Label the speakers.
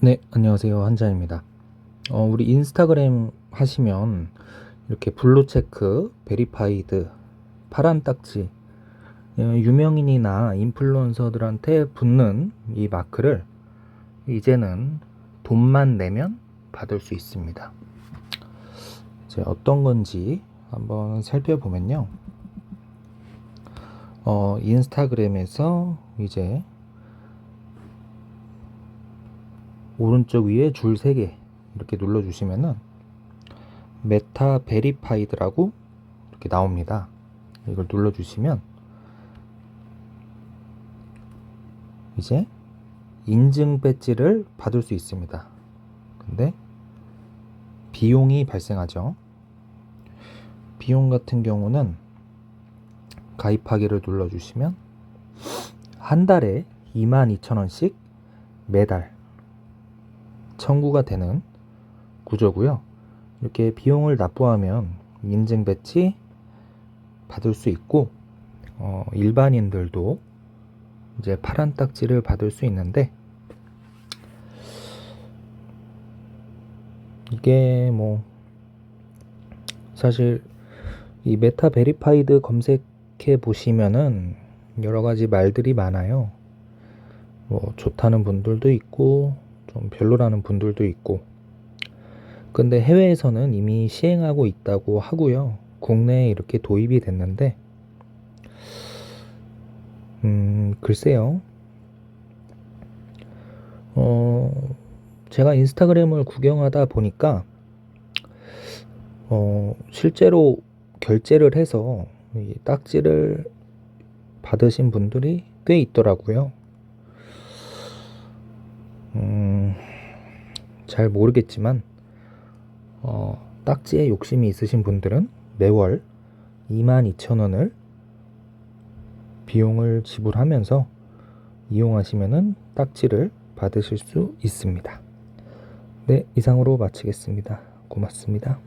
Speaker 1: 네, 안녕하세요. 한자입니다. 어, 우리 인스타그램 하시면 이렇게 블루 체크, 베리파이드, 파란 딱지, 어, 유명인이나 인플루언서들한테 붙는 이 마크를 이제는 돈만 내면 받을 수 있습니다. 이제 어떤 건지 한번 살펴보면요. 어, 인스타그램에서 이제 오른쪽 위에 줄 3개 이렇게 눌러주시면은 메타 베리파이드라고 이렇게 나옵니다. 이걸 눌러주시면 이제 인증 배지를 받을 수 있습니다. 근데 비용이 발생하죠. 비용 같은 경우는 가입하기를 눌러주시면 한 달에 22,000원씩 매달 청구가 되는 구조고요. 이렇게 비용을 납부하면 인증 배지 받을 수 있고 어, 일반인들도 이제 파란 딱지를 받을 수 있는데 이게 뭐 사실 이 메타 베리파이드 검색해 보시면은 여러 가지 말들이 많아요. 뭐 좋다는 분들도 있고 좀 별로라는 분들도 있고 근데 해외에서는 이미 시행하고 있다고 하고요. 국내에 이렇게 도입이 됐는데 음 글쎄요. 어 제가 인스타그램을 구경하다 보니까 어 실제로 결제를 해서 이 딱지를 받으신 분들이 꽤 있더라고요. 음, 잘 모르겠지만, 어, 딱지에 욕심이 있으신 분들은 매월 22,000원을 비용을 지불하면서 이용하시면은 딱지를 받으실 수 있습니다. 네, 이상으로 마치겠습니다. 고맙습니다.